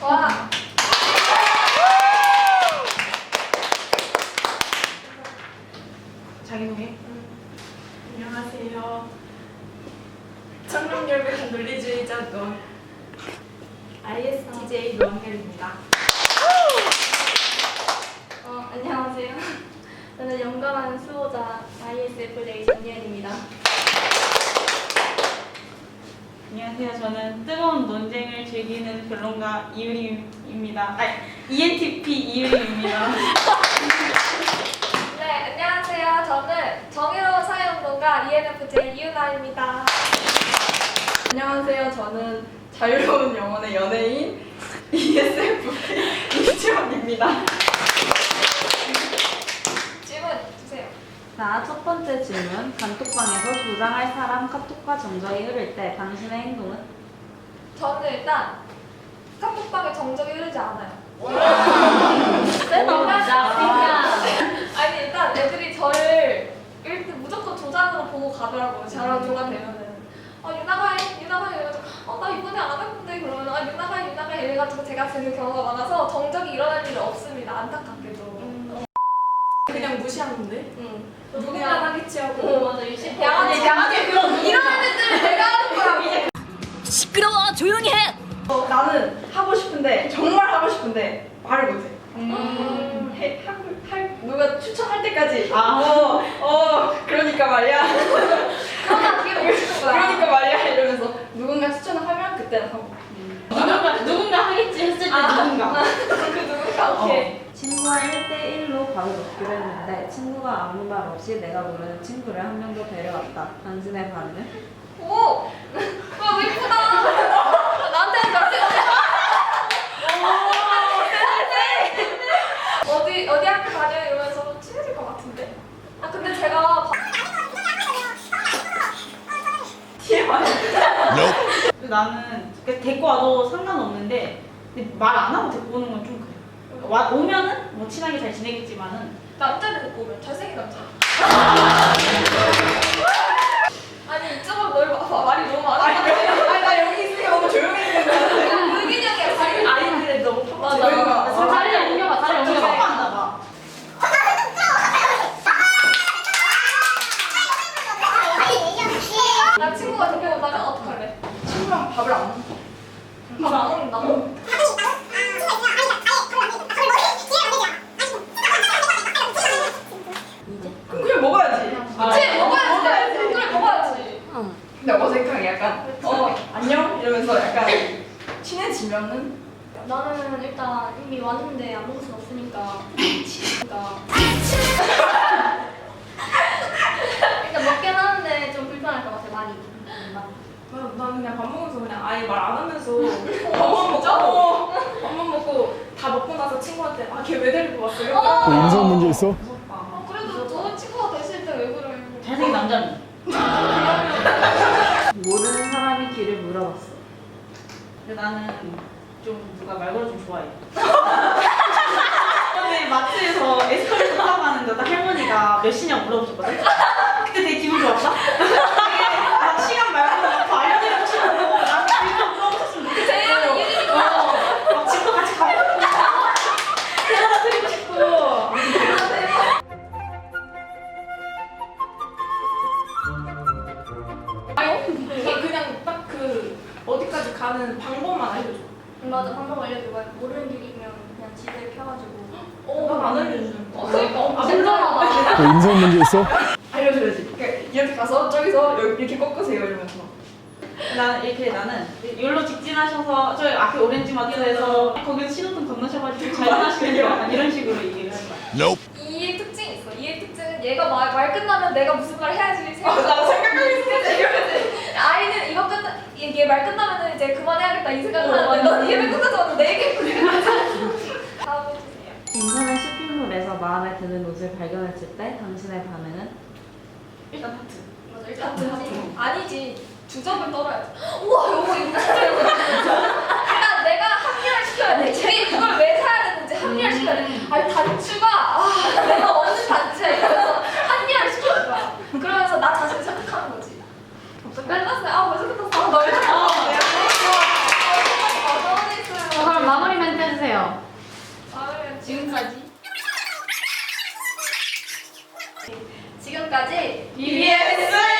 와. 자기소개. 안녕하세요. 청룡열배 논리주의자 노 ISTJ 노한결입니다. 어, 안녕하세요. 저는 용감한 수호자 ISFJ 전예은입니다. 안녕하세요. 저는 뜨거운 논쟁을 즐기는 변론가 이유림입니다. 아니, ENTP 이유림입니다. 네, 안녕하세요. 저는 정의로운 사회운동가 ENFJ 이유나입니다. 안녕하세요. 저는 자유로운 영혼의 연예인 ESFP 이지원입니다. 질문 주세요. 자, 첫 번째 질문. 단톡방에서 조장할 사람 카톡과 정적이 흐를 때 당신의 행동은? 저는 일단 카톡방에 정적이 흐르지 않아요. 세다, 아니 일단 애들이 저를 일단 무조건 조장으로 보고 가더라고요. 저랑 조가 되면은 어 유나가 해 유나가 해 이래가지고 어나 이번에 안 했는데 그러면 아 유나가 해 유나가 해 이래가지고 제가 지는 경우가 많아서 정적이 일어날 일이 없습니다. 안타깝게도. 무시하는데? 응. 누구나 하겠지 하고. 응 맞아 유시. 양아치, 양아치 그런 이런 애들 내가 하는 거야. 시끄러워 조용히 해 어, 나는 하고 싶은데 정말 하고 싶은데 말을 못해. 음. 해, 하고 할 누가 추천할 때까지. 아. 어, 어, 그러니까 말이야. 그러니까 말이야 이러면서 누군가 추천을 하면 그때는 하고. 8대 1로 바로 놓기로 했는데 친구가 아무 말 없이 내가 모르는 친구를 한 명 더 데려왔다. 당신의 반응? 오! 와, 이쁘다 나한테는 나한테 어디, 어디 학교 다녀? 이러면서 친해질 것 같은데? 아, 근데 제가. 뒤에 많이. 나는 그 데리고 와도 상관없는데, 말 안 하고 데리고 오는 건 좀 그래. 와 오면은 뭐 친하게 잘 지내겠지만은 남자를 듣고 오면 잘생긴 남자. 아니, 이쪽은 널 봐. 말이 너무 많아. 아니, 아니 나 여기 있으니까 너무 조용히 있는 불균형이야, 자리. 아니 근데 너무 맞아. 조용히 자리 옮겨봐, 자리 옮겨봐. 섭섭한가 봐. 나 친구가 데리고 오다면 어떡할래? 친구랑 밥을 안 먹어. 밥안 먹는다고? 그럼 그냥 먹어야지. 그치, 먹어야지. 그래, 먹 근데 어색하게 약간 어 안녕 이러면서 약간 친해지면은 나는 일단 이미 왔는데 안 먹을 순 없으니까. 그러니까. 일단 먹긴 하는데 좀 불편할 것 같아 많이. 나- 나는 그냥 밥 먹으면서 그냥 아예 말 안 하면서 밥만 먹고 밥만 먹고 다 먹고 나서 친구한테 아 걔 왜 데리고 왔어요? 어. 뭐 인성 문제 있어? 어, 근데 나는 좀 누가 말 걸어 좀 좋아해. 근데 마트에서 에스컬레이터 타고 가는데 나 할머니가 몇 시냐고 물어보셨거든. 가는 방법만 알려줘. 맞아 방법 알려줘봐. 모르는 길이면 그냥 집에 켜가지고. 어난 알려주는 거. 어, 그러니까 어, 아, 진짜하다. 뭐 인성 문제 있어? 알려줘야지. 그러니까 이렇게 가서 저기서 여기 이렇게 꺾으세요 이러면서. 나는 이렇게 나는 열로 직진하셔서 저 앞에 오렌지 마트에서 거기서 신호등 건너셔가지고 잘 지나시는 거 약간 이런 식으로 얘기를 할 거야. 이의 특징이 있어. 이의 특징은 얘가 말, 말 끝나면 내가 무슨 말 해야지 아, 생각. 나 생각하고 있었지. 아이는 이거 얘말 끝나면은 이제 그만해야겠다 이 생각을 어, 하는데. 넌 얘를 끝나자마자 내 얘기를 다음 해주세요. 인터넷 쇼핑몰에서 마음에 드는 옷을 발견했을 때 당신의 반응은? 일단 하트. 맞아 일단 하지. 아니지 주접을 떨어야지. 우와 이거 이거 진짜 이거. 일단 내가 합리화 시켜야 돼. 쟤 이걸 왜 사야 되는지 합리화 시켜야 돼. 아니 단추가 아, 내가 없는 단추야 이러면서 합리화를 시켜줄 거야. 그러면서 나 자신을 생각하는 거지. 끝났어요. 아 벌써 끝났어. 아, 널 아, 내가 좋아. 아, 정말 다 그럼 마무리 인사해주세요. 다음엔 지금까지. 지금까지 BBS